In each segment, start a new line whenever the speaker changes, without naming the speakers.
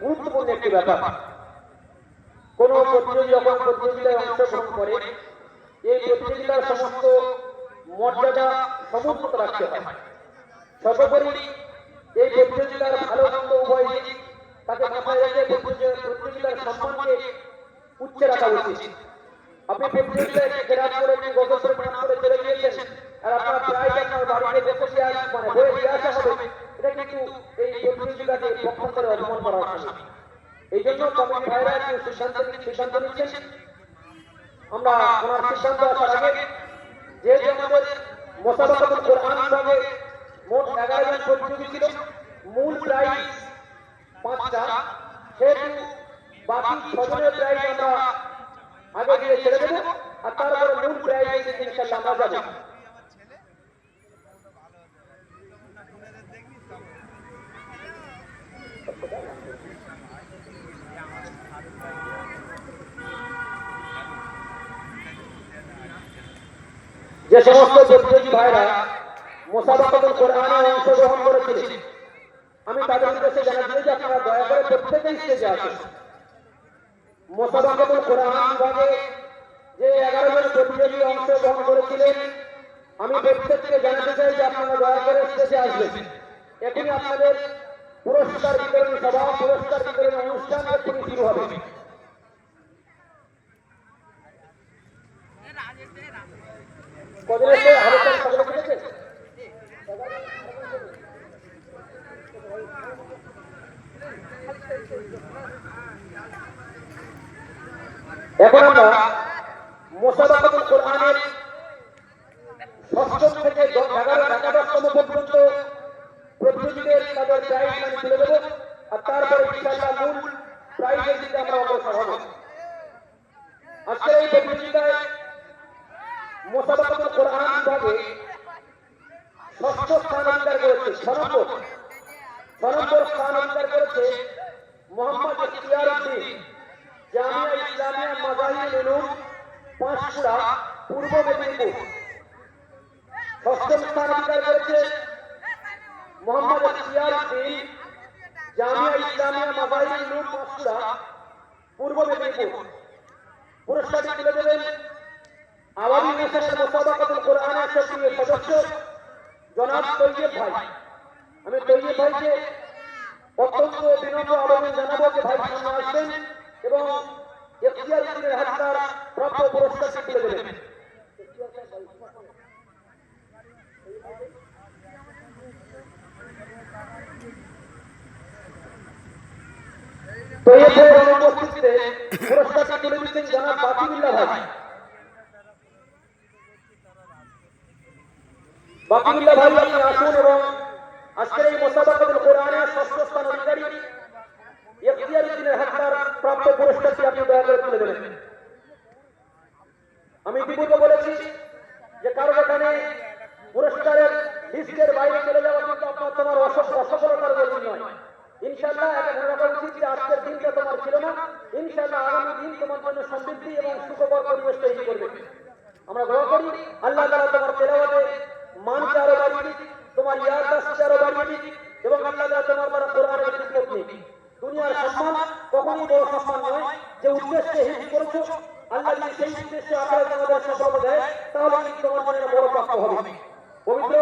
গুরুত্বপূর্ণ একটি ব্যাপার। কোন প্রতিযোগী প্রতিযোগিতায় অংশগ্রহণ করে, এই প্রতিযোগিতার সমস্ত মর্যাদা সমুন্নত রাখতে হয়। সর্বোপরি এই প্রতিযোগিতার ভালো মন্দ উভয় তাকে মাথায় রেখে প্রতিযোগি- প্রতিযোগিতার সম্মানকে উচ্চে রাখা উচিত। আপনি প্রতিযোগিতায় গ্রাম করে গজল করে নাম করে চলে গিয়েছেন, আর আপনার প্রায় আপনার বাড়িতে বসে দিয়ে মানে বয়ে দিয়ে আসা হবে, এটা কিন্তু এই প্রতিযোগিতাকে পক্ষান্তরে অপমান করা হচ্ছে এই জন্য কমিটি ভাইরা একটু সিদ্ধান্ত সিদ্ধান্ত নিচ্ছেন? আমরা ওনার সিদ্ধান্ত আসার আগে যেহেতু আমাদের মোসাবাকাতুল কোরআন বিভাগে মোট এগারো জন প্রতিযোগী ছিল, মূল প্রাইজ পাঁচটা, সেহেতু বাকি ছজনের প্রাইজ আমরা আগে দিয়ে ছেড়ে দেবো আর তারপরে মূল প্রাইজ ইনশাল্লাহ আমরা যাব যে সমস্ত প্রতিযোগী ভাইরা মোসাবাকাতুল কোরআনে অংশগ্রহণ করেছিলেন আমি তাদের উদ্দেশ্যে জানাচ্ছি যে আপনারা দয়া করে প্রত্যেকেই স্টেজে আসুন মোসাবাকাতুল কোরআন যে এগারো জন প্রতিযোগী অংশগ্রহণ করেছিলেন, আমি প্রত্যেককে জানাতে চাই সভা, পুরস্কার বিতরণ অনুষ্ঠান শুরু হবে এসে আলোচনা সকলে করেছে এখন আমরা মোসাবাকাতুল কোরআনের ষষ্ঠ থেকে দ- এগারো একাদশতম পর্যন্ত প্রতিযোগীদের তাদের প্রাইজ মানি তুলে দেবো আর তারপরে ইনশাআল্লাহ মূল প্রাইজের দিকে আমরা অগ্রসর হব আজকের এই প্রতিযোগিতায় মোসাবাকাতুল কোরআন বিভাগে ষষ্ঠ স্থান অধিকার করেছে ছ নম্বর ছ নম্বর স্থান অধিকার করেছে মোহাম্মদ ইখতিয়ার উদ্দিন জামিয়া ইসলামিয়া মাজাহির উলুম পাঁশকুড়া পূর্ব মেদিনীপুর ষষ্ঠম স্থান অধিকার করেছে মোহাম্মদ ইখতিয়ার উদ্দিন, জামিয়া ইসলামিয়া মাজাহির উলুম পাঁশকুড়া পূর্ব মেদিনীপুর। পুরস্কারটি তুলে দেবেন আওয়ামী নেশনের মোসাবাকাতুল কোরআনের সক্রিয় সদস্য জনাব তৈয়ব ভাই। আমি তৈয়ব ভাইকে অত্যন্ত বিনম্র আবেদন জানাব যে ভাই সামনে আসবেন এবং এখতিয়ার হাত তার প্রাপ্য পুরস্কারটি তুলে দেবেন। আমি বলেছি যে কারও এখানে পুরস্কারের বাইরে চলে যাওয়া কিন্তু আপনার তোমার অসফ- অসফলতার দলিল নয় ইনশাল্লাহ এটা মনে রাখা যে আজকের দিনটা তোমার ছিল না। ইনশাল্লাহ আগামী দিন তোমার জন্য সমৃদ্ধি এবং সুখকর পরিবেশ তৈরি করবে। আমরা দোয়া করি, আল্লাহ তাআলা তোমার তেলাওয়াতে মানকে আরও বাড়িয়ে তোমার ইয়াদাশকে আরও বাড়িয়ে এবং আল্লাহ তাআলা তোমার দ্বারা কোরআনের খিদমত নিক। দুনিয়ার সম্মান কখনোই বড় সম্মান নয়, যে উদ্দেশ্যে হিজ করেছ, আল্লাহ যদি সেই উদ্দেশ্যে আল্লাহ তোমাদের সফলতা দেয়, তাহলে কিন্তু তোমার জন্য বড় প্রাপ্ত হবে। পবিত্র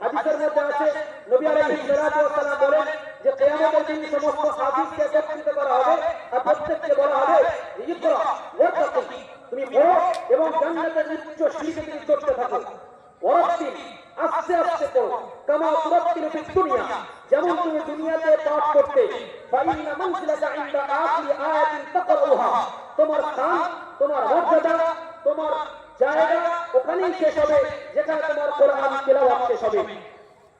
হাদিসের মধ্যে আছে, নবী আলাইহিস সালাতু ওয়াস সালাম বলেন যে কিয়ামতের দিন সমস্ত হাদিসকে একত্রিত করা হবে আর প্রত্যেককে বলা হবে, ইকরা, ওয়াত্তাকি, তুমি পড়ো এবং জান্নাতের উচ্চ সিঁড়িতে তুমি চড়তে থাকো। ওয়ারাত্তিল আস্তে আস্তে পড়ো। কামা তুরাত্তিলু ফিদ দুনিয়া, যেমন তুমি দুনিয়াতে পাঠ করতে ফাইন্না মানজিলাকা ইনদা আখিরি আয়াতিন তাকরাউহা। তোমার স্থান, তোমার মর্যাদা, তোমার জায়গা ওখানেই শেষ হবে, যেখানে তোমার কোরআন, তেলাওয়াত শেষ হবে।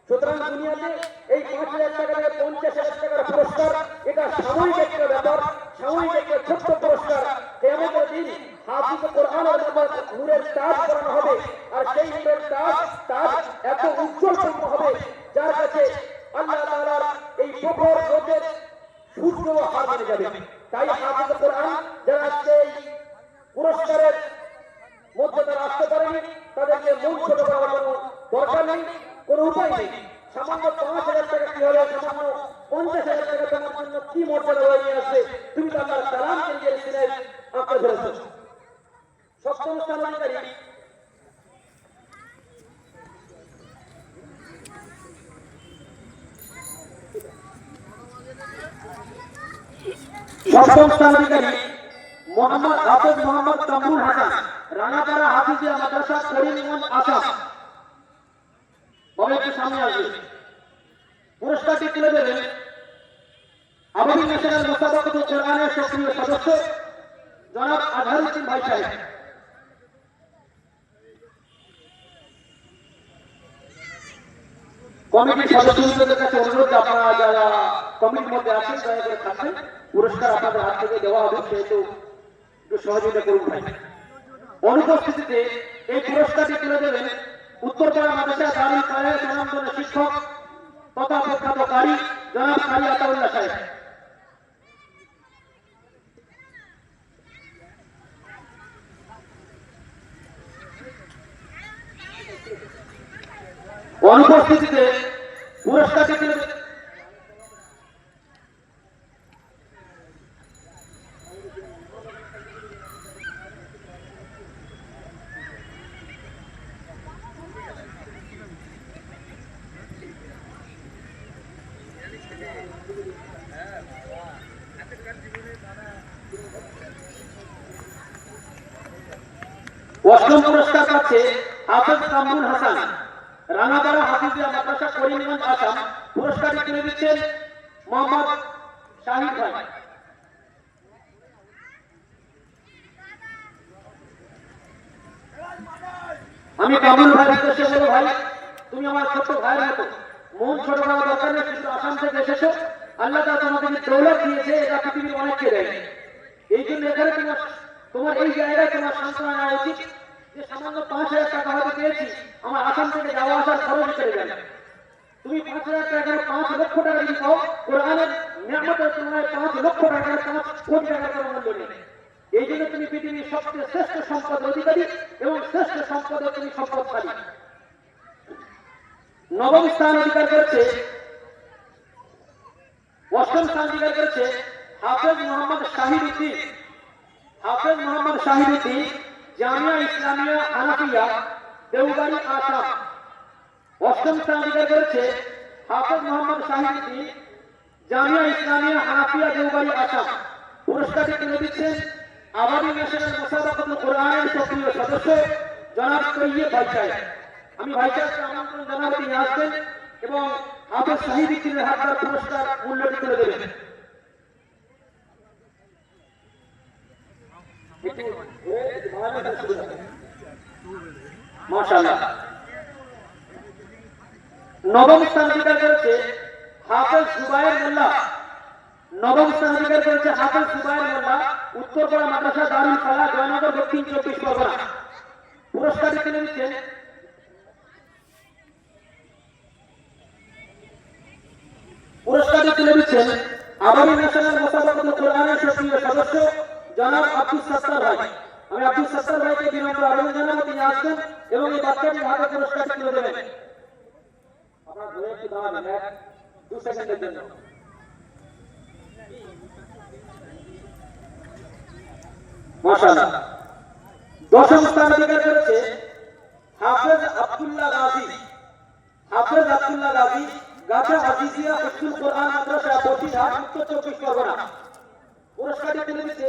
সুতরাং দুনিয়াতে এই পাঁচ হাজার টাকা থেকে পঞ্চাশ হাজার টাকার পুরস্কার, এটা সাময়িক একটা ব্যাপার, সাময়িক একটা ছোট্ট পুরস্কার। কেমতের দিন হাফিজ কোরআনের ব্যাপার নূরের তাজ করানো হবে, আর সেই নূরের তাজ তাজ এত উজ্জ্বল পূর্ণ হবে, যার কাছে আল্লাহ তাআলার এই প্রখর রোদের সূর্য হার মেনে যাবে। তাই হাফিজ কোরআন যারা আজকে এই পুরস্কারের মধ্যে তারা আসতে পারেনি, তাদেরকে মন ছোট করার কোনো দরকার নেই, কোনো উপায় নেই। সামান্য পাঁচ সপ্তম স্থান সপ্তম স্থান মোহাম্মদ হাফেজ মোহাম্মদ কামরুল হাসান, রানাপাড়া হাফিজিয়া মাদ্রাসা সামনে আসবে। পুরস্কারটি তুলে দেবেন আবাদি ন্যাশনাল মোসাবাকুল কোরআনের সক্রিয় সদস্য জনাব আজহারুদ্দিন ভাই সাহেব। কমিটির সদস্যদের কাছে অনুরোধ, আপনারা যারা কমিটির মধ্যে আছেন, দয়া করে থাকবেন। পুরস্কার আপনাদের হাত থেকে দেওয়া হবে, সেহেতু একটু সহযোগিতা করুন ভাই। অনুপস্থিতিতে এই পুরস্কারটি তুলে দেবেন উত্তরপাড়া মাদ্রাসা দারুল শিক্ষক তথা প্রখ্যাত কারি জনাব কারি আতাউল্লাহ সাহেব। অনুপস্থিতিতে পুরস্কারটি তুলে দেবেন অষ্টম পুরস্কার পাচ্ছে হাসান। মাদ্রাসা করিমগঞ্জ আসাম। পুরস্কারটি দিচ্ছেন মোহাম্মদ শাহিদ ভাই। আমি কামরুল ভাই উদ্দেশ্যে বলব ভাই, তুমি আমার ছোট ভাইয়ের মতো। মন ছোট করার দরকার নেই, কিন্তু আসাম থেকে এসেছ। আল্লাহ তোমাকে যে দৌলত দিয়েছে, এটা পৃথিবীর অনেককে দেয় এই জন্য এখানে তোমার তোমার এই জায়গায় তোমার সান্ত্বনা নেওয়া উচিত যে সামান্য পাঁচ হাজার টাকা হয়তো পেয়েছি, আমার আসাম থেকে যাওয়া আসার খরচ চলে যাবে। তুমি পাঁচ হাজার টাকা পাঁচ লক্ষ টাকা যদি পাও, কোরআনের নিয়ামতের তুলনায় পাঁচ লক্ষ টাকার পাঁচ কোটি টাকার কোনো মূল্য নেই। এই জন্য তুমি পৃথিবীর সবচেয়ে শ্রেষ্ঠ সম্পদ অধিকারী এবং শ্রেষ্ঠ সম্পদের তুমি সম্পদশালী। নবম স্থান অধিকার করেছে, অষ্টম স্থান অধিকার করেছে হাফেজ মোহাম্মদ শাহিদ উদ্দিন হাফেজ মোহাম্মদ শাহিদ উদ্দিন জামিয়া ইসলামিয়া হানাফিয়া দেওবাড়ি আসাম অষ্টম স্থান অধিকার করেছে হাফেজ মোহাম্মদ শাহিদ উদ্দিন জামিয়া ইসলামিয়া হানাফিয়া দেওবাড়ি আসাম পুরস্কারটি তুলে দিচ্ছেন আবাদি ন্যাশনাল মোসাবাকুল কোরআনের সক্রিয় সদস্য জনাব তৈয়ব ভাই সাহেব আমি ভাই সাহেবকে আমন্ত্রণ জানাব তিনি আসবেন এবং হাফেজ শাহিদ উদ্দিনের হাত পুরস্কার মূল্যটি তুলে দেবেন। নবম স্থান অধিকার করেছে হাফেজ জুবায়ের মোল্লা। নবম স্থান অধিকার করেছে হাফেজ জুবায়ের মোল্লা। উত্তরপাড়া মাদ্রাসা দারুল ফালা জয়নগর, দক্ষিণ চব্বিশ পরগনা। পুরস্কারটি তুলে দিচ্ছেন পুরস্কারটি তুলে দিচ্ছেন আবারই ন্যাশনাল মোসাবাকুল কোরআনের সক্রিয় সদস্য জনাব আব্দুল সত্তার ভাই। আমি আব্দুল সত্তার ভাইকে বিনম্র আবেদন জানাব, তিনি আসবেন এবং এই বাচ্চাটির হাতে পুরস্কারটি তুলে দেবেন। আপনার ধরে একটু দাঁড়াবেন এক, দু সেকেন্ডের জন্য। মাশাআল্লাহ। দশম স্থান অধিকার করেছে হাফেজ আব্দুল্লাহ গাজী। হাফেজ আব্দুল্লাহ গাজী গাছা আজিজিয়া উসুল কোরআন মাদ্রাসা বসিরহাট উত্তর চব্বিশ পরগনা। পুরস্কারটি তুলে দিচ্ছে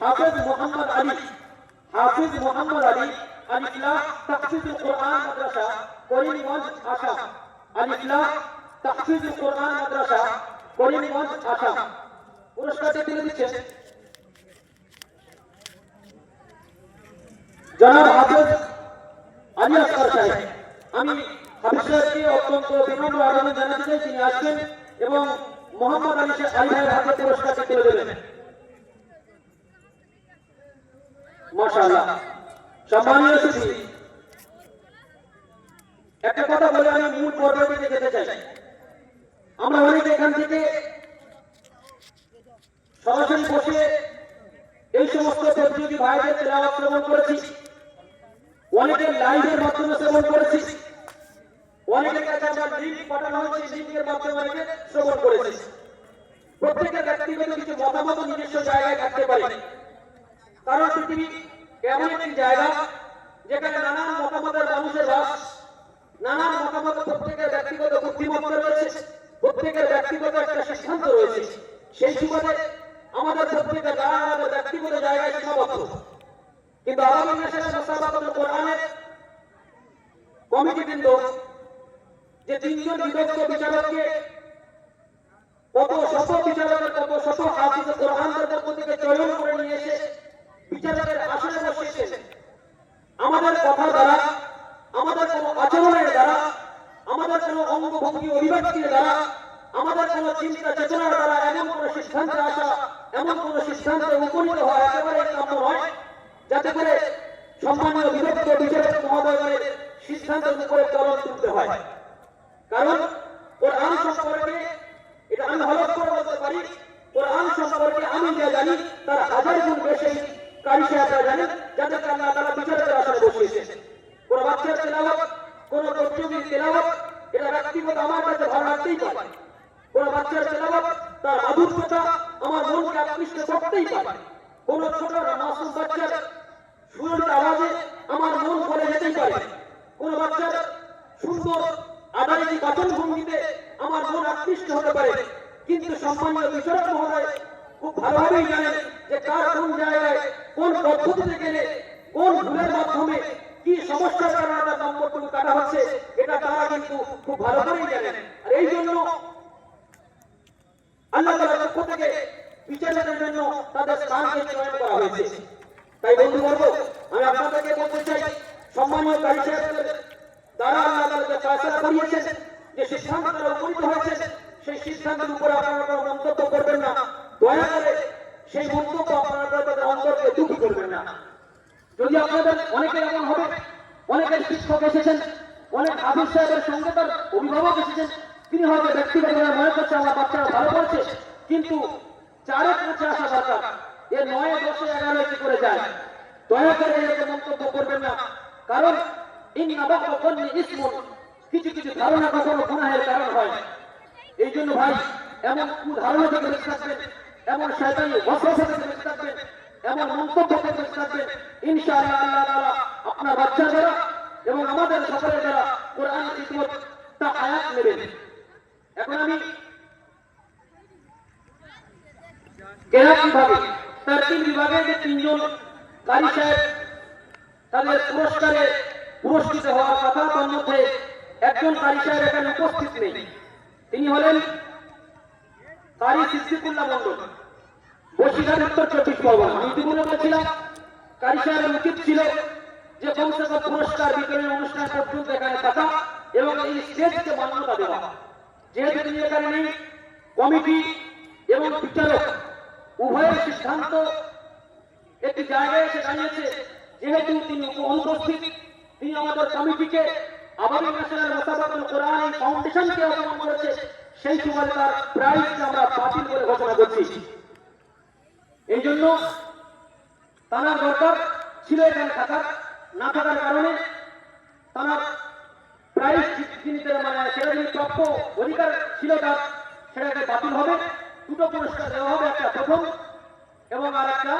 হাফেজ মোহাম্মদ আলী, হাফিজ মোহাম্মদ আলী আলিফলাহ তাকফিজুল কোরআন মাদ্রাসা, করিমগঞ্জ, আসাম। আলিফলাহ তাকফিজুল কোরআন মাদ্রাসা, করিমগঞ্জ, আসাম। পুরস্কারটি তুলে দিচ্ছেন? জনাব হাফেজ আলী আসকার সাহেব, আমি হাফিজ সাহেবকে অত্যন্ত বিনম্র আবেদন জানাতে চাই, তিনি আসবেন এবং মোহাম্মদ আলী সাহেব- আলী ভাইয়ের হাতে পুরস্কারটি তুলে দেবেন। মাশাআল্লাহ। সম্মানীয় সুধী একটা কথা বলে আমি মূল দিকে যেতে চাই। আমরা অনেকে এখান থেকে সরাসরি বসে এই সমস্ত প্রতিযোগী ভাইদের তেলাওয়াত শ্রবণ করেছি। অনেকের লাইভের মাধ্যমে শ্রবণ করেছি। অনেকের কাছে আমরা লিঙ্ক পাঠানো হয়েছে লিঙ্কের মাধ্যমে অনেকে শ্রবণ করেছি। প্রত্যেকের ব্যক্তিগত কিছু মতামত নিজস্ব জায়গায় থাকতে পারে। কারণ পৃথিবী এমন একটি জায়গা যেখানে নানান মতামতের মানুষের বাস, নানান মতামত প্রত্যেকের ব্যক্তিগত বুদ্ধিমত্তা রয়েছে, প্রত্যেকের ব্যক্তিগত একটা সিদ্ধান্ত রয়েছে। সেই সুবাদে আমাদের প্রত্যেকের দ্বারা আমাদের ব্যক্তিগত জায়গায় সীমাবদ্ধ। কিন্তু আগামী মাসের মোসাবাতুল কোরআনের কমিটিবৃন্দ যে তিনজন বিদগ্ধ বিচারককে কত শত বিচারকের কত শত হাফিজ কোরআনদের পক্ষ থেকে চয়ন করে নিয়ে এসে বিচারকের আসনে আমাদের কথা দ্বারা, আমাদের কোনো আচরণের দ্বারা, আমাদের কোনো অঙ্গভঙ্গি অভিব্যক্তির দ্বারা, আমাদের কোনো চিন্তা চেতনার দ্বারা এমন কোনো সিদ্ধান্তে আসা, এমন কোনো সিদ্ধান্তে উপনীত হওয়া একেবারে কাম্য নয়। যাতে করে সম্মানীয় বিরক্ত বিচারক মহোদয়ের সিদ্ধান্তের উপরে চলন তুলতে হয়। কারণ কোরআন সম্পর্কে এটা আমি হলফ করে বলতে পারি, কোরআন সম্পর্কে আমি যা জানি, তার হাজার গুণ বেশি কারি তারা আমার ভালো লাগতেই পারে। কোন বাচ্চার তেলাওয়াত, তার মাধুর্যতা আমার মনকে আকৃষ্ট আমার মন ভরে যেতেই পারে। কোন বাচ্চার সুন্দর আদায়ী আমার মন আকৃষ্ট হতে পারে। কিন্তু সম্মানীয় বিচারক মহোদয় খুব ভালোভাবেই জানেন যে কার কোন জায়গায় কোন পদ্ধতিতে গেলে কোন ভুলের মাধ্যমে কি সমস্যার কারণে তার কাটা হচ্ছে, এটা তারা কিন্তু খুব ভালো করেই জানেন আর এই জন্য আল্লাহ তাআলার পক্ষ থেকে বিচারকের জন্য তাদের স্থানকে চয়ন করা হয়েছে। তাই বন্ধু বর্গ, আমি আপনাদেরকে বলতে চাই, সম্মানীয় কারি দ্বারা আল্লাহ তাআলা যে করিয়েছেন, যে সিদ্ধান্ত তারা উপনীত হয়েছে সেই সিদ্ধান্তের উপরে আপনারা মন্তব্য করবেন না। সেই মন্তব্য আপনারা অন্তরকে দুঃখী করবেন না। যদি আপনাদের অনেকের এমন হবে, অনেকের শিক্ষক এসেছেন, অনেক হাফিজ সাহেবের সঙ্গে তার অভিভাবক এসেছেন, তিনি হয়তো ব্যক্তিগতভাবে মনে করছে আমার বাচ্চারা ভালো করছে কিন্তু চারে পৌঁছে আসা দরকার। এ নয় দশে এগারো কি করে যায়? দয়া করে এরকম মন্তব্য করবেন না। কারণ কিছু কিছু ধারণা কখনো গুনাহের কারণ হয়। এই জন্য ভাই, এমন ধারণা থেকে থাকবেন এমন শয়তানি ওয়াসওয়াসা থেকে বেঁচে থাকবেন এমন মন্তব্য থেকে বেঁচে থাকবেন ইনশাআল্লাহ আপনার বাচ্চা দ্বারা এবং আমাদের সকলের দ্বারা কোরআন হিকমত তা আয়াত নেবেন এখন আমি কেরাত বিভাগে তার তিন বিভাগে যে তিনজন কারি সাহেব তাদের পুরস্কারে পুরস্কৃত হওয়ার কথা, তার মধ্যে একজন কারি সাহেব এখানে উপস্থিত নেই। তিনি হলেন কারি সিদ্দিকুল্লাহ মন্ডল যে কমসে কম অনুষ্ঠান এবং তিনি উভয়ের সিদ্ধান্ত একটি জায়গায় এসে যেহেতু তিনি অনুপস্থিত, তিনি আমাদের কমিটিকে আবারও ন্যাশনাল মোসাবাতুল কোরআন ফাউন্ডেশনকে অপমান করেছে। সেই সময় তার প্রাইজকে আমরা বাতিল করে ঘোষণা করছি। এই জন্য তার দরকার ছিল এখানে থাকার, না থাকার কারণে তার প্রাইজ যিনি মানে সেটা যিনি প্রাপ্য অধিকার ছিল তার, সেটাকে বাতিল হবে। দুটো পুরস্কার দেওয়া হবে, একটা প্রথম এবং আর একটা